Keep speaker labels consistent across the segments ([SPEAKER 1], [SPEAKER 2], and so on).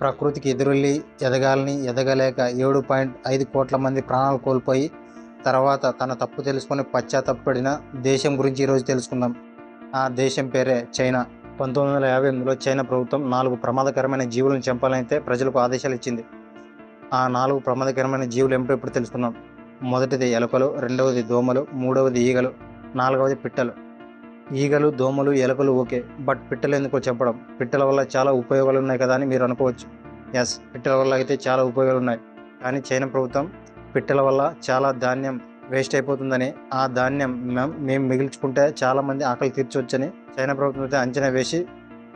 [SPEAKER 1] ప్రకృతికి ఎదురెళ్ళి ఎదగాలని ఎదగలేక ఏడు పాయింట్ ఐదు కోట్ల మంది ప్రాణాలు కోల్పోయి తర్వాత తన తప్పు తెలుసుకొని పశ్చాత్తపడిన దేశం గురించి ఈరోజు తెలుసుకుందాం. ఆ దేశం పేరే చైనా. పంతొమ్మిది వందల యాభై ఎనిమిదిలో చైనా ప్రభుత్వం నాలుగు ప్రమాదకరమైన జీవులను చంపాలనైతే ప్రజలకు ఆదేశాలు ఇచ్చింది. ఆ నాలుగు ప్రమాదకరమైన జీవులు ఏమిటో ఇప్పుడు తెలుసుకుందాం. మొదటిది ఎలుకలు రెండవది దోమలు మూడవది ఈగలు నాలుగవది పిట్టలు. ఈగలు దోమలు ఎలుకలు ఓకే బట్ పిట్టలు ఎందుకో చెప్పడం? పిట్టల వల్ల చాలా ఉపయోగాలు ఉన్నాయి కదా అని మీరు అనుకోవచ్చు. ఎస్ పిట్టల వల్ల అయితే చాలా ఉపయోగాలు ఉన్నాయి. కానీ చైనా ప్రభుత్వం పిట్టల వల్ల చాలా ధాన్యం వేస్ట్ అయిపోతుందని ఆ ధాన్యం మేము మిగిల్చుకుంటే చాలా మంది ఆకలి తీర్చవచ్చని చైనా ప్రభుత్వం అయితే అంచనా వేసి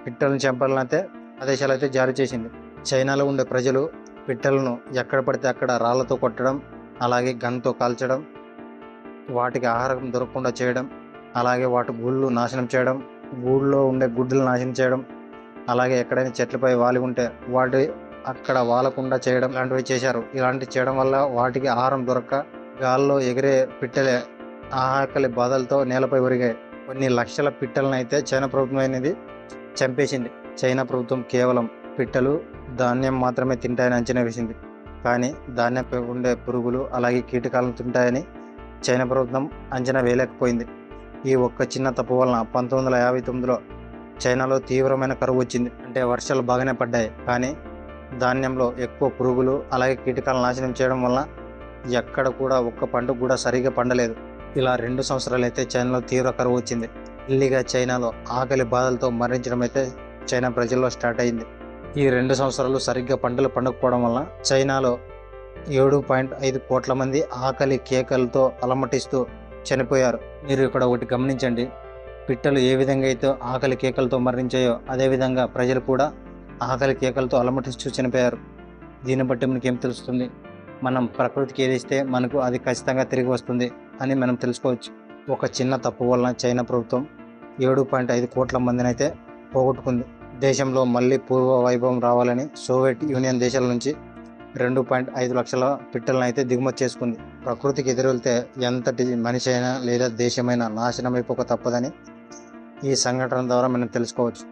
[SPEAKER 1] పిట్టలను చంపాలని అయితే ఆదేశాలు అయితే జారీ చేసింది. చైనాలో ఉండే ప్రజలు పిట్టలను ఎక్కడ పడితే అక్కడ రాళ్ళతో కొట్టడం అలాగే గన్తో కాల్చడం వాటికి ఆహారం దొరకకుండా చేయడం అలాగే వాటి గూళ్ళు నాశనం చేయడం గూళ్ళో ఉండే గుడ్డలు నాశనం చేయడం అలాగే ఎక్కడైనా చెట్లపై వాలి ఉంటే వాటి అక్కడ వాలకుండా చేయడం ఇలాంటివి చేశారు. ఇలాంటివి చేయడం వల్ల వాటికి ఆహారం దొరక్క గాల్లో ఎగిరే పిట్టలే ఆకలి బాధలతో నేలపై ఒరిగాయి. కొన్ని లక్షల పిట్టలను అయితే చైనా ప్రభుత్వం అనేది చంపేసింది. చైనా ప్రభుత్వం కేవలం పిట్టలు ధాన్యం మాత్రమే తింటాయని అంచనా వేసింది. కానీ ధాన్యంపై ఉండే పురుగులు అలాగే కీటకాలను తింటాయని చైనా ప్రభుత్వం అంచనా వేయలేకపోయింది. ఈ ఒక్క చిన్న తప్పు వలన పంతొమ్మిది వందల యాభై తొమ్మిదిలో చైనాలో తీవ్రమైన కరువు వచ్చింది. అంటే వర్షాలు బాగానే పడ్డాయి. కానీ ధాన్యంలో ఎక్కువ పురుగులు అలాగే కీటకాలు నాశనం చేయడం వలన ఎక్కడ కూడా ఒక్క పంట కూడా సరిగా పండలేదు. ఇలా రెండు సంవత్సరాలు అయితే చైనాలో తీవ్ర కరువు వచ్చింది. ఇల్లిగా చైనాలో ఆకలి బాధలతో మరణించడం అయితే చైనా ప్రజల్లో స్టార్ట్ అయింది. ఈ రెండు సంవత్సరాలు సరిగ్గా పంటలు పండకపోవడం వలన చైనాలో ఏడు పాయింట్ ఐదు కోట్ల మంది ఆకలి కేకలతో అలమటిస్తూ చనిపోయారు. మీరు ఇక్కడ ఒకటి గమనించండి. పిట్టలు ఏ విధంగా అయితే ఆకలి కేకలతో మరణించాయో అదేవిధంగా ప్రజలు కూడా ఆకలి కేకలతో అలమటిస్తూ చనిపోయారు. దీన్ని బట్టి మనకి ఏం తెలుస్తుంది? మనం ప్రకృతికి ఏదిస్తే మనకు అది ఖచ్చితంగా తిరిగి వస్తుంది అని మనం తెలుసుకోవచ్చు. ఒక చిన్న తప్పు వలన చైనా ప్రభుత్వం ఏడు పాయింట్ ఐదు కోట్ల మందిని అయితే పోగొట్టుకుంది. దేశంలో మళ్ళీ పూర్వ వైభవం రావాలని సోవియట్ యూనియన్ దేశాల నుంచి రెండు పాయింట్ ఐదు లక్షల పిట్టలను అయితే దిగుమతి చేసుకుంది. ప్రకృతికి ఎదురెళ్తే ఎంతటి మనిషి అయినా లేదా దేశమైనా నాశనం అయిపోక తప్పదని ఈ సంఘటన ద్వారా మనం తెలుసుకోవచ్చు.